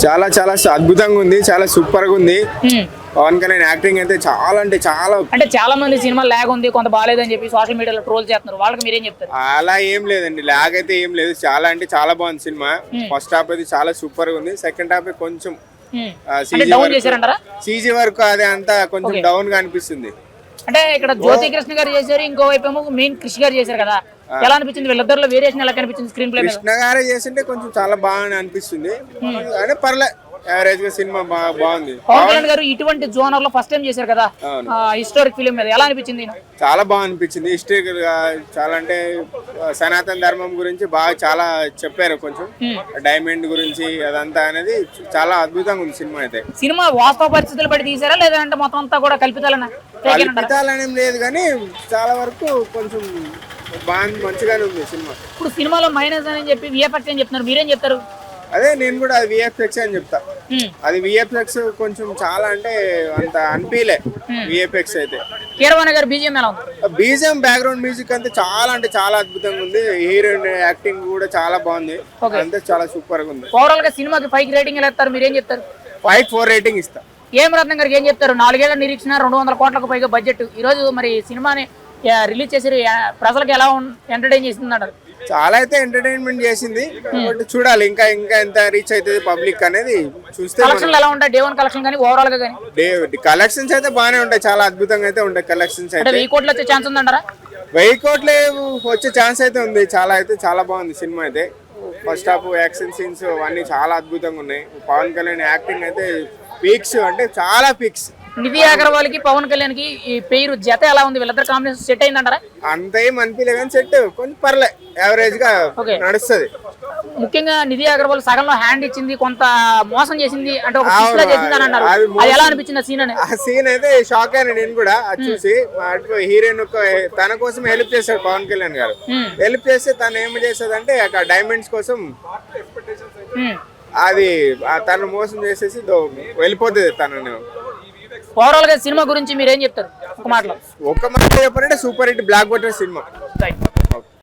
చాలా చాలా అద్భుతంగా ఉంది. చాలా సూపర్గా ఉంది. పవన్ కళ్యాణ్ యాక్టింగ్ అయితే చాలా అంటే చాలా అంటే చాలా మంది సినిమా లాగ్ ఉంది కొంత బాగాలేదని చెప్పి సోషల్ మీడియాలో ట్రోల్ చేస్తున్నారు. వాళ్ళకి మీరేం చెప్తారు? అలా ఏం లేదండి. లాగ్ అయితే ఏం లేదు. చాలా అంటే చాలా బాగుంది సినిమా. ఫస్ట్ హాఫ్ అయితే చాలా సూపర్గా ఉంది. సెకండ్ హాఫ్ కొంచెం సీజీ వరకు అదే అంతా కొంచెం డౌన్గా అనిపిస్తుంది. అంటే ఇక్కడ జ్యోతి కృష్ణ గారు చేశారు ఇంకోవైపు ఏమో మెయిన్ కృషి గారు చేశారు కదా. ఎలా అనిపించింది? వీళ్ళిద్దరిలో వేరియేషన్ ఎలా కనిపించింది స్క్రీన్ ప్లే కృష్ణ గారే చేసింటే కొంచెం చాలా బాగా అనిపిస్తుంది. అదే పర్లే యావరేజ్గా సినిమా బాగా బాగుంది. పవన్ కళ్యాణ్ గారు ఇటువంటి జోనర్లో ఫస్ట్ టైం చేశారు కదా. హిస్టారిక్ ఫిలిం మీద. ఎలా అనిపించింది? చాలా బాగా అనిపించింది. హిస్టరికల్గా చాలా అంటే సనాతన ధర్మం గురించి బాగా చాలా చెప్పారు కొంచెం. డైమండ్ గురించి అదంతా అనేది చాలా అద్భుతంగా ఉంది సినిమా అయితే. సినిమా వాస్తవ పరిస్థితులు బట్టి తీసారా? లేదంటే మొత్తం అంతా కూడా కల్పితాలనా? కల్పితాలనేం లేదు కానీ చాలా వరకు కొంచెం బాగా మంచిగానే ఉంది సినిమా. ఇప్పుడు సినిమాలో మైనస్ అని చెప్పి విఎఫ్ఎక్స్ అని చెప్తున్నారు. మీరేం చెప్తారు? అదే నేను కూడా అది విఎఫ్ఎక్స్ అని చెప్తా. అది విఎఫ్ఎక్స్ కొంచెం చాలా అంటే అంత అనిపించలే విఎఫ్ఎక్స్ అయితే. కీరవాణి గారు బీజిఎం ఎలా ఉంది? బీజిఎం బ్యాక్గ్రౌండ్ మ్యూజిక్ అంతా చాలా అంటే చాలా అద్భుతంగా ఉంది. హీరోయిన్ యాక్టింగ్ కూడా చాలా బాగుంది. అంతా చాలా సూపర్గా ఉంది. ఓవరాల్గా సినిమాకి ఫైవ్ రేటింగ్ ఎలా ఇస్తారు? మీరేం చెప్తారు? ఫైవ్ ఫోర్ రేటింగ్ ఇస్తా. రత్నం గారికి ఏం చెప్తారు? నాలుగేళ్ళ నిరీక్షణ రెండు వందల కోట్లకు పైగా బడ్జెట్ ఈ రోజు మరి సినిమాని రిలీజ్ చేసి ప్రజలకు ఎలా ఎంటర్టైన్ చేస్తుంది అంటారు చాలా అయితే ఎంటర్టైన్మెంట్ చేసింది. బట్ చూడాలి ఇంకా ఇంకా ఎంత రీచ్ అవుతుంది పబ్లిక్ అనేది చూస్తే కలెక్షన్లు ఎలా ఉంటాయి? డే వన్ కలెక్షన్ కానీ ఓవరాల్గా కానీ? కలెక్షన్స్ అయితే బాగానే ఉంటాయి. చాలా అద్భుతంగా అయితే ఉంటాయి కలెక్షన్స్ అయితే. వెయ్యి కోట్లు వచ్చే ఛాన్స్ ఉందంటారా? వెయ్యి కోట్లే వచ్చే ఛాన్స్ అయితే ఉంది. చాలా అయితే చాలా బాగుంది సినిమా అయితే. ఫస్ట్ హాఫ్ యాక్షన్ సీన్స్ అవన్నీ చాలా అద్భుతంగా ఉన్నాయి. పవన్ కళ్యాణ్ యాక్టింగ్ అయితే పీక్స్ అంటే చాలా పీక్స్. నిధి అగర్వాల్కి పవన్ కళ్యాణ్కి ఈ పేరు జత ఎలా ఉంది? వీళ్ళిద్దరు కాంబినేషన్ సెట్ అయిందంటారా? అంత ఏం అనిపించలే కానీ సెట్. కొంచెం పర్లే యావరేజ్గా. నడుస్తుంది. ముఖ్యంగా నిధి అగర్వాల్ సగంలో హ్యాండ్ ఇచ్చింది కొంత మోసం చేసింది అంటే ఒక పిచ్చిలా చేసింది అని అన్నారు. అది అది ఎలా అనిపించింది సీన్ అని? ఆ సీన్ అయితే షాక్ అయినా నేను కూడా అది చూసి హీరోయిన్ తన కోసం హెల్ప్ చేశాడు పవన్ కళ్యాణ్ గారు. Hmm. హెల్ప్ చేస్తే తను ఏం చేస్తుంది అంటే డైమండ్స్ కోసం ఉమ్. అది తను మోసం చేసేసి వెళ్ళిపోతుంది తనను. ఓవరాల్గా సినిమా గురించి మీరు ఏం చెప్తారు? ఒక మాటలో. ఒక మాట చెప్పాలంటే super hit blockbuster cinema